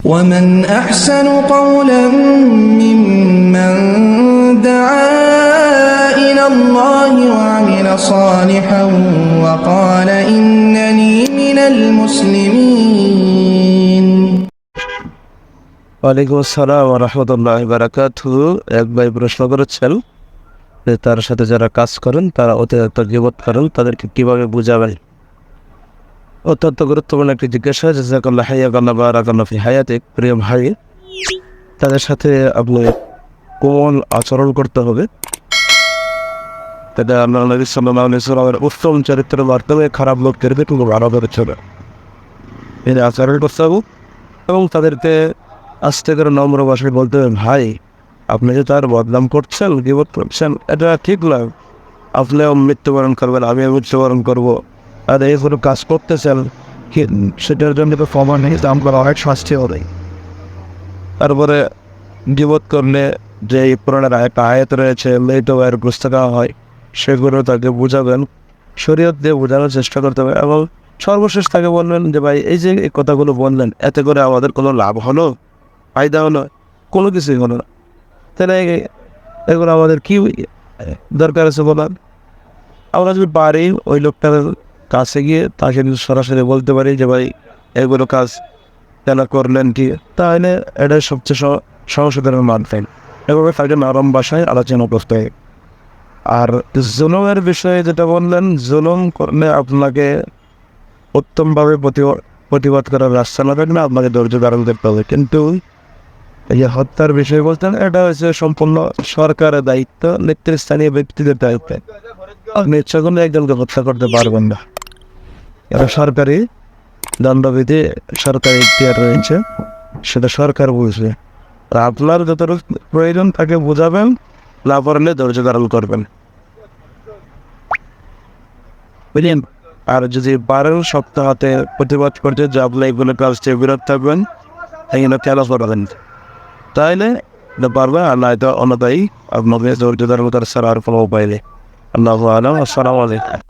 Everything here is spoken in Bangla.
ومن أحسن قولا ممن دعا إلى الله وعمل صالحا وقال إنني من المسلمين ওয়ালাইকুম আসসালাম রহমতুল্লাহ বারাকাতু এক ভাই প্রশ্ন করেছেন যে তার সাথে যারা কাজ করেন তারা অতিরিক্ত গিবত করেন তাদেরকে কিভাবে বুঝাবেন অত্যন্ত গুরুত্বপূর্ণ একটি জিজ্ঞাসা, জাজাকাল্লাহ হাইয়াকাল্লাহ বারাকাল্লাহ ফি হায়াতিক। প্রিয় ভাই, তাদের সাথে আপনি কোমল আচরণ করতে হবে? তাদের আল্লাহ নবী সাল্লামের উত্তম চরিত্রের মাধ্যমে খারাপ লোকদেরকে একটু ভালো করে চলে এই আচরণ করতে হবে এবং তাদেরকে আস্তে করে নম্র ভাষায় বলতে হবে, ভাই, আপনি যে তার বদনাম করছেন, গিবত করছেন, এটা ঠিক নয় আপনিও মৃত্যুবরণ করবেন, আমিও মৃত্যুবরণ করব। আর এই কোনো কাজ করতেছেন সেটার জন্য তো প্রমাণ নেই আমরা অনেক শাস্তি হবে তারপরে গিবত করলে যে পুরাণের একটা আয়াত রয়েছে বুঝতে দেওয়া হয়, সেগুলো তাকে বুঝাবেন, শরীয়ত দিয়ে বোঝানোর চেষ্টা করতে হবে এবং সর্বশেষ তাকে বললেন যে, ভাই, এই যে এই কথাগুলো বললেন, এতে করে আমাদের কোনো লাভ হলো? ফায়দা হলো? কোনো কিছুই হলো না। তাহলে এগুলো আমাদের কি দরকার আছে বলার? আমরা যদি পারি, ওই লোকটার কাছে গিয়ে তাকে সরাসরি বলতে পারি যে, ভাই, এগুলো কাজ কেন করলেন কি? তাহলে এটা সবচেয়ে সংশোধনের মাধ্যম এভাবে তাকে নরম ভাষায় আলোচনা করতে হয়। আর জুলুমের বিষয়ে যেটা বললেন, জুলুম করলে আপনাকে উত্তমভাবে প্রতিবাদ প্রতিবাদ করার রাস্তা না থাকলে আপনাকে ধৈর্য ধারণ করতে হবে। কিন্তু এই হত্যার বিষয় বলতেন এটা হচ্ছে সম্পূর্ণ সরকারের দায়িত্ব, নেতৃস্থানীয় ব্যক্তিদের দায়িত্ব। আপনি ইচ্ছা করলে একজনকে হত্যা করতে পারবেন না। এটা সরকারি দণ্ডবিধি সরকারি ইতিহার রয়েছে, সেটা সরকার বুঝবে। আপনার যতটুকু প্রয়োজন তাকে বোঝাবেন না পারলে ধৈর্য ধারণ করবেন। বুঝলেন? আর যদি বারো সপ্তাহতে প্রতিবাদ করতে যে আপনি এগুলো কাজ থেকে বিরত থাকবেন এগুলো কেন করবেন। তাইলে পারবে, আর নয়তো অন্যতাই আপনাকে ধৈর্য ধারণ করার ছাড়া আর কোনো নেই। আল্লাহ আলম, আসসালামু আলাইকুম।